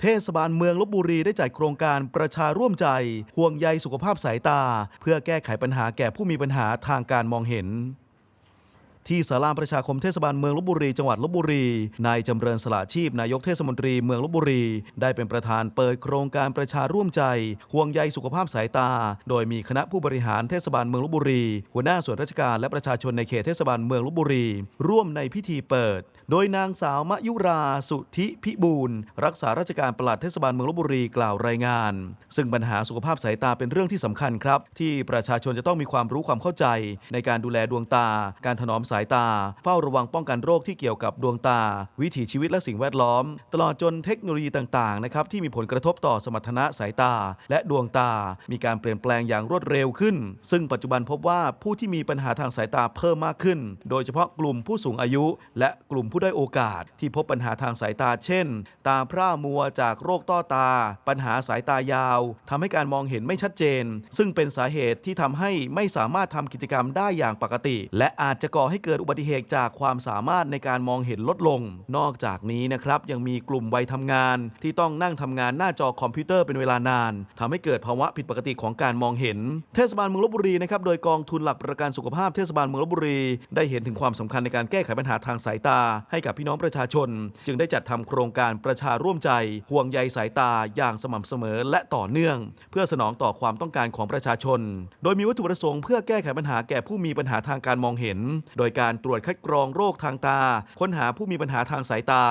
เทศบาลเมืองลบบุรีได้จัดโครงการประชาร่วมใจ ห่วงใยสุขภาพสายตา เพื่อแก้ไขปัญหาแก่ผู้มีปัญหาทางการมองเห็น ที่สาราประชาคมเทศบาลเมืองลบบุรีจังหวัดลบบุรีนายจำเริญสละชีพนายกเทศมนตรีเมืองลบบุรี ได้เป็นประธานเปิดโครงการประชาร่วมใจ ห่วงใยสุขภาพสายตา โดยมีคณะผู้บริหารเทศบาลเมืองลบบุรี หัวหน้าส่วนราชการและประชาชนในเขตเทศบาลเมืองลบบุรี ร่วมในพิธีเปิด โดยนางสาวมยุราสุธิพิบูลรักษาราชการปลัดเทศบาลเมืองลบบุรีกล่าวรายงาน ซึ่งปัญหาสุขภาพสายตาเป็นเรื่องที่สำคัญครับ ที่ประชาชนจะต้องมีความรู้ความเข้าใจ ในการดูแลดวงตา การถนอมสายตา เฝ้าระวังป้องกันโรคที่เกี่ยวกับดวงตา วิถีชีวิตและสิ่งแวดล้อม ตลอดจนเทคโนโลยีต่างๆนะครับที่มีผลกระทบต่อสมรรถนะสายตา และดวงตา มีการเปลี่ยนแปลงอย่างรวดเร็วขึ้น ซึ่งปัจจุบันพบว่าผู้ที่มีปัญหาทางสายตาเพิ่มมากขึ้น โดยเฉพาะกลุ่มผู้สูงอายุ และกลุ่มผู้ได้โอกาส ที่พบปัญหาทางสายตาเช่น ตาพร่ามัวจากโรคต้อตา ปัญหาสายตายาวทำให้การมองเห็นไม่ชัดเจน ซึ่งเป็นสาเหตุที่ทำให้ไม่สามารถทำกิจกรรมได้อย่างปกติ และอาจจะก่อให้เกิดอุบัติเหตุจากความสามารถในการมองเห็นลดลง นอกจากนี้นะครับยังมีกลุ่มวัยทำงาน ที่ต้องนั่งทำงานหน้าจอคอมพิวเตอร์เป็นเวลานานทำให้เกิดภาวะผิดปกติของการมองเห็น เทศบาลเมืองลบบุรีนะครับโดยกองทุนหลักประกันสุขภาพเทศบาลเมืองลบบุรี ได้เห็นถึงความสำคัญในการแก้ไขปัญหาทางสายตา ให้กับพี่น้องประชาชน จึงได้จัดทำโครงการประชาร่วมใจ ห่วงใยสายตาอย่างสม่ำเสมอและต่อเนื่อง เพื่อสนองต่อความต้องการของประชาชน โดยมีวัตถุประสงค์เพื่อแก้ไขปัญหาแก่ผู้มีปัญหาทางการมองเห็น โดยการตรวจคัดกรองโรคทางตา ค้นหาผู้มีปัญหาทางสายตา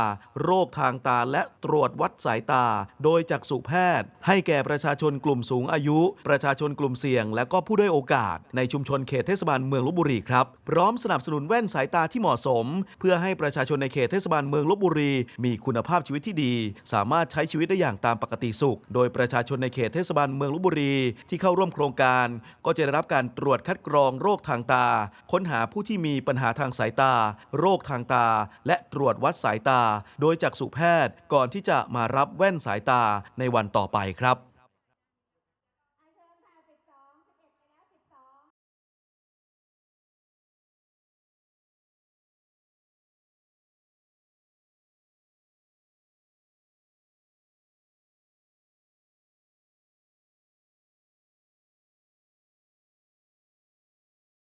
โรคทางตาและตรวจวัดสายตา โดยจักษุแพทย์ ให้แก่ประชาชนกลุ่มสูงอายุ ประชาชนกลุ่มเสี่ยง และก็ผู้ด้อยโอกาส ในชุมชนเขตเทศบาลเมืองลบบุรีครับพร้อมสนับสนุนแว่นสายตาที่เหมาะสม เพื่อให้ประชาชนในเขตเทศบาลเมืองลบบุรี มีคุณภาพชีวิตที่ดี สามารถใช้ชีวิตได้อย่างตามปกติสุข โดยประชาชนในเขตเทศบาลเมืองลบบุรี ที่เข้าร่วมโครงการ ก็จะได้รับการตรวจคัดกรองโรคทางตา ค้นหาผู้ที่มีปัญหาทางสายตา โรคทางตา และตรวจวัดสายตา โดยจักษุแพทย์ก่อนที่จะมารับแว่นสายตาในวันต่อไปครับ